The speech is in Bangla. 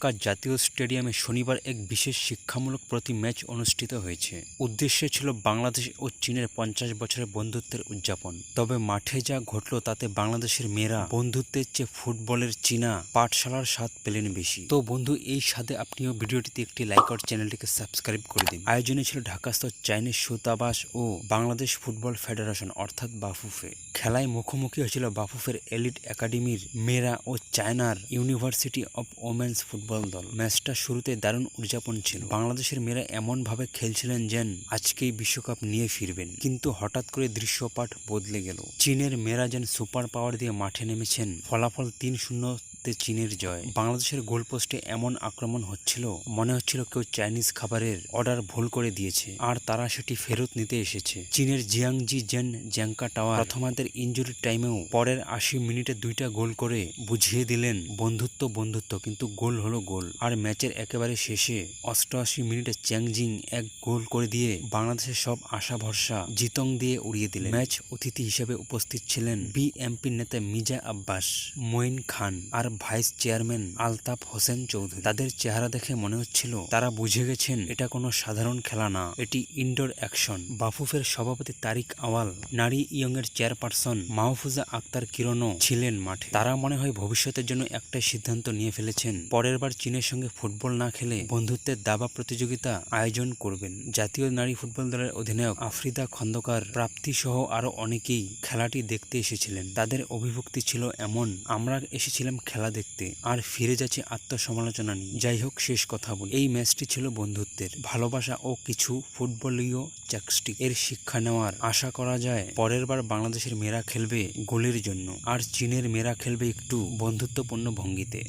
ঢাকা জাতীয় স্টেডিয়ামে শনিবার এক বিশেষ শিক্ষামূলক প্রতি ম্যাচ অনুষ্ঠিত হয়েছে। উদ্দেশ্য ছিল বাংলাদেশ ও চীনের পঞ্চাশ বছরের বন্ধুত্বের উদযাপন। তবে মাঠে যা ঘটল তাতে বাংলাদেশের মেয়েরা বন্ধুত্বের চেয়ে ফুটবলের চীনা পাঠশালার স্বাদ পেলেন বেশি। তো বন্ধু, এই স্বাদে আপনিও ভিডিওটিতে একটি লাইক আর চ্যানেলটিকে সাবস্ক্রাইব করে দিন। আয়োজনে ছিল ঢাকাস্থ চাইনিজ সুতাবাস ও বাংলাদেশ ফুটবল ফেডারেশন, অর্থাৎ বাফুফে। খেলায় মুখোমুখি হয়েছিল বাফুফের এলিট একাডেমির মেয়েরা ও চায়নার ইউনিভার্সিটি অব ওমেন্স ফুটবল দল। ম্যাচটা শুরুতে দারুণ উদযাপন ছিল। বাংলাদেশের মেয়েরা এমনভাবে খেলছিলেন যেন আজকেই বিশ্বকাপ নিয়ে ফিরবেন। কিন্তু হঠাৎ করে দৃশ্যপাঠ বদলে গেল। চীনের মেয়েরা যেন সুপার পাওয়ার দিয়ে মাঠে নেমেছেন। ফলাফল তিন শূন্য তে চীনের জয়। বাংলাদেশের গোলপোস্টে এমন আক্রমণ হচ্ছিল, মনে হচ্ছিল কেউ চাইনিজ খাবারের অর্ডার ভুল করে দিয়েছে, আর তারা সেটি ফেরত নিতে এসেছে। চীনের জিয়াংজি জেন জ্যাংকা টাওয়ার প্রথমার্ধের ইঞ্জুরি টাইমেও পরের আশি মিনিটে দুইটা গোল করে বুঝিয়ে দিলেন, বন্ধুত্ব বন্ধুত্ব, কিন্তু গোল হলো গোল। আর ম্যাচের একেবারে শেষে অষ্টআশি মিনিটে চ্যাংজিং এক গোল করে দিয়ে বাংলাদেশের সব আশা ভরসা জিতং দিয়ে উড়িয়ে দিলেন। ম্যাচ অতিথি হিসেবে উপস্থিত ছিলেন বিএমপি নেতা মির্জা আব্বাস, মঈন খান, আর ভাইস চেয়ারম্যান আলতাফ হোসেন চৌধুরী। তাদের চেহারা দেখে মনে হচ্ছিল তারা বুঝে গেছেন এটা কোনো সাধারণ খেলা না, এটি ইনডোর অ্যাকশন বাফুফের সভাপতি তারিক আওয়াল, নারী ইয়ং এর চেয়ারপারসন মাহফুজা আক্তার কিরণও ছিলেন মাঠে। তারা মনে হয় ভবিষ্যতের জন্য একটাই সিদ্ধান্ত নিয়ে ফেলেছেন, পরের বার চীনের সঙ্গে ফুটবল না খেলে বন্ধুত্বের দাবা প্রতিযোগিতা আয়োজন করবেন। জাতীয় নারী ফুটবল দলের অধিনায়ক আফ্রিদা খন্দকার প্রাপ্তি সহ আরও অনেকেই খেলাটি দেখতে এসেছিলেন। তাদের অভিভুক্তি ছিল এমন, আমরা এসেছিলাম খেলা দেখতে আর ফিরে যাচ্ছে আত্মসমালোচনা নিয়ে। যাই হোক, শেষ কথা বলি। এই ম্যাচটি ছিল বন্ধুত্বের। ভালোবাসা ও কিছু ফুটবলীয় চ্যাকস্টিক এর শিক্ষা নেওয়ার আশা করা যায় পরের বার বাংলাদেশের মেয়েরা খেলবে গোলের জন্য। আর চীনের মেয়েরা খেলবে একটু বন্ধুত্বপূর্ণ ভঙ্গিতে।